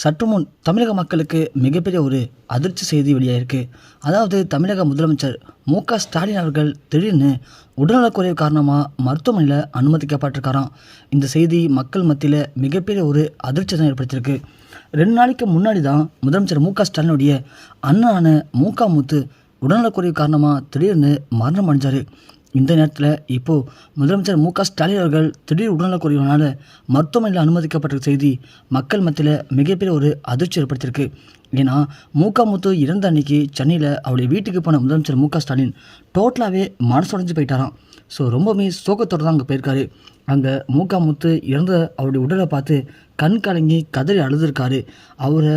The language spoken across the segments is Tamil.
சற்று முன் தமிழக மக்களுக்கு மிகப்பெரிய ஒரு அதிர்ச்சி செய்தி வெளியாயிருக்கு. அதாவது தமிழக முதலமைச்சர் மு க ஸ்டாலின் அவர்கள் திடீர்னு உடல்நலக்குறைவு காரணமாக மருத்துவமனையில் அனுமதிக்கப்பட்டிருக்காராம். இந்த செய்தி மக்கள் மத்தியில் மிகப்பெரிய ஒரு அதிர்ச்சி தான் ஏற்படுத்தியிருக்கு. ரெண்டு நாளைக்கு முன்னாடி தான் முதலமைச்சர் மு க ஸ்டாலினுடைய அண்ணனான மு க முத்து உடல்நலக்குறைவு காரணமாக திடீர்னு மரணம் அடைஞ்சார். இந்த நேரத்தில் இப்போது முதலமைச்சர் மு க ஸ்டாலின் அவர்கள் திடீர் உடல்நலக்குறைவினால மருத்துவமனையில் அனுமதிக்கப்பட்ட செய்தி மக்கள் மத்தியில் மிகப்பெரிய ஒரு அதிர்ச்சி ஏற்படுத்தியிருக்கு. ஏன்னா மூக்கா முத்து இறந்த அன்னைக்கு சென்னையில் அவருடைய வீட்டுக்கு போன முதலமைச்சர் மு க ஸ்டாலின் டோட்டலாகவே மனசுடைஞ்சு போயிட்டாராம். ஸோ ரொம்பவுமே சோகத்தோடு தான் அங்கே போயிருக்காரு. அங்கே மூக்கா முத்து இறந்த அவருடைய உடலை பார்த்து கண் கலங்கி கதறி அழுதுருக்காரு. அவரை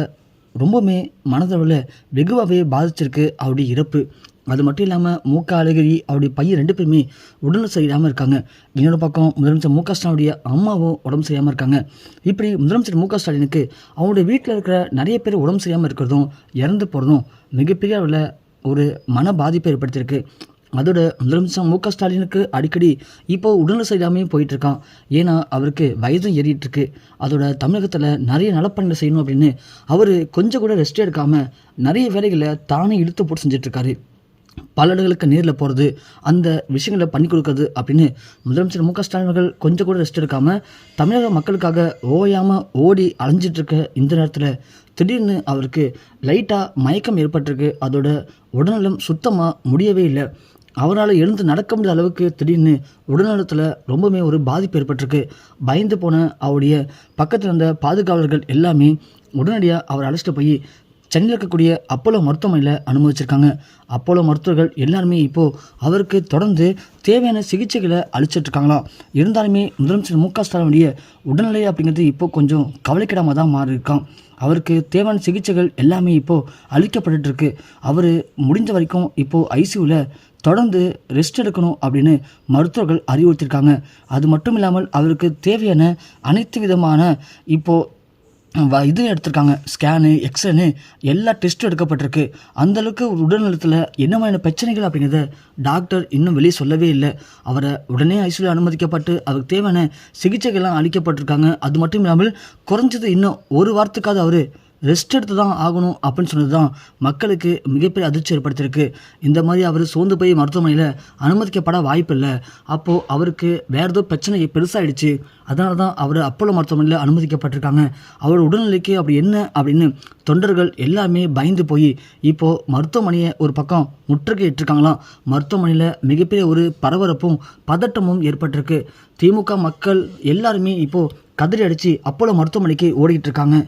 ரொம்பவுமே மனதளவில் வெகுவாகவே பாதிச்சிருக்கு அவருடைய இறப்பு. அது மட்டும் இல்லாமல் மூக்க அழகிரி அவருடைய பையன் ரெண்டு பேருமே உடல் சரியில்லாமல் இருக்காங்க. இன்னொரு பக்கம் முதலமைச்சர் மு க ஸ்டாலினுடைய அம்மாவும் உடம்பு சரியாமல் இருக்காங்க. இப்படி முதலமைச்சர் மு க ஸ்டாலினுக்கு அவங்களுடைய வீட்டில் இருக்கிற நிறைய பேர் உடம்பு சரியாமல் இருக்கிறதும் இறந்து போகிறதும் மிகப்பெரிய அளவில் ஒரு மன பாதிப்பை ஏற்படுத்தியிருக்கு. அதோட முதலமைச்சர் மு க ஸ்டாலினுக்கு அடிக்கடி இப்போ உடல்நல சரியில்லாமையும் போயிட்டுருக்கான் ஏன்னா அவருக்கு வயதும் ஏறிட்டுருக்கு அதோட தமிழகத்தில் நிறைய நலப்பணிகள் செய்யணும் அப்படின்னு அவர் கொஞ்சம் கூட ரெஸ்ட் எடுக்காமல் நிறைய வேலைகளை தானே இழுத்து போட்டு செஞ்சிட்ருக்காரு பல இடங்களுக்கு நேரில் போகிறது அந்த விஷயங்களை பண்ணி கொடுக்கறது அப்படின்னு முதலமைச்சர் மு க ஸ்டாலின் அவர்கள் கொஞ்சம் கூட ரெஸ்ட் எடுக்காமல் தமிழக மக்களுக்காக ஓயாமல் ஓடி அலைஞ்சிட்ருக்க இந்த நேரத்தில் திடீர்னு அவருக்கு லைட்டாக மயக்கம் ஏற்பட்டிருக்கு. அதோட உடல்நலம் சுத்தமாக முடியவே இல்லை. அவரால் எழுந்து நடக்க முடியாத அளவுக்கு திடீர்னு உடல்நலத்தில் ரொம்பவுமே ஒரு பாதிப்பு ஏற்பட்டிருக்கு. பயந்து போன அவருடைய பக்கத்தில் இருந்த பாதுகாவலர்கள் எல்லாமே உடனடியாக அவர் அழைச்சிட்டு போய் சென்னையில் இருக்கக்கூடிய அப்போலோ மருத்துவமனையில் அனுமதிச்சிருக்காங்க. அப்போலோ மருத்துவர்கள் எல்லாருமே இப்போது அவருக்கு தொடர்ந்து தேவையான சிகிச்சைகளை அளிச்சிட்ருக்காங்களாம் இருந்தாலுமே முதலமைச்சர் மு க ஸ்டாலினுடைய உடல்நிலை அப்படிங்கிறது இப்போ கொஞ்சம் கவலைக்கிடமாக தான் மாறி இருக்கான் அவருக்கு தேவையான சிகிச்சைகள் எல்லாமே இப்போது அளிக்கப்பட்டுருக்கு அவர் முடிஞ்ச வரைக்கும் இப்போது ஐசியூவில் தொடர்ந்து ரெஸ்ட் எடுக்கணும் அப்படின்னு மருத்துவர்கள் அறிவுறுத்தியிருக்காங்க. அது மட்டும் இல்லாமல் அவருக்கு தேவையான அனைத்து விதமான இப்போது இது எடுத்திருக்காங்க. ஸ்கேனு எக்ஸ்ரேனு எல்லா டெஸ்ட்டும் எடுக்கப்பட்டிருக்கு. அந்தளவுக்கு உடல்நலத்தில் என்ன மாதிரியான பிரச்சனைகள் அப்படிங்கிறத டாக்டர் இன்னும் வெளியே சொல்லவே இல்லை. அவரை உடனே ஐசியூவில் அனுமதிக்கப்பட்டு அவருக்கு தேவையான சிகிச்சைகள்லாம் அளிக்கப்பட்டிருக்காங்க. அது மட்டும் இல்லாமல் குறைஞ்சது இன்னும் ஒரு வாரத்துக்காவது அவர் ரெஸ்ட் எடுத்து தான் ஆகணும் அப்படின்னு சொன்னது தான் மக்களுக்கு மிகப்பெரிய அதிர்ச்சி ஏற்படுத்தியிருக்கு. இந்த மாதிரி அவர் சோர்ந்து போய் மருத்துவமனையில் அனுமதிக்கப்பட வாய்ப்பு இல்லை அப்போது அவருக்கு வேறு ஏதோ பிரச்சனை பெருசாகிடுச்சு அதனால தான் அவர் அப்போலோ மருத்துவமனையில் அனுமதிக்கப்பட்டிருக்காங்க. அவர் உடல்நிலைக்கு அப்படி என்ன அப்படின்னு தொண்டர்கள் எல்லாமே பயந்து போய் இப்போது மருத்துவமனையை ஒரு பக்கம் முற்றுகையிட்டிருக்காங்களாம். மருத்துவமனையில் மிகப்பெரிய ஒரு பரபரப்பும் பதட்டமும் ஏற்பட்டிருக்கு. திமுக மக்கள் எல்லாருமே இப்போது கதறி அடித்து அப்போலோ மருத்துவமனைக்கு ஓடிக்கிட்டு இருக்காங்க.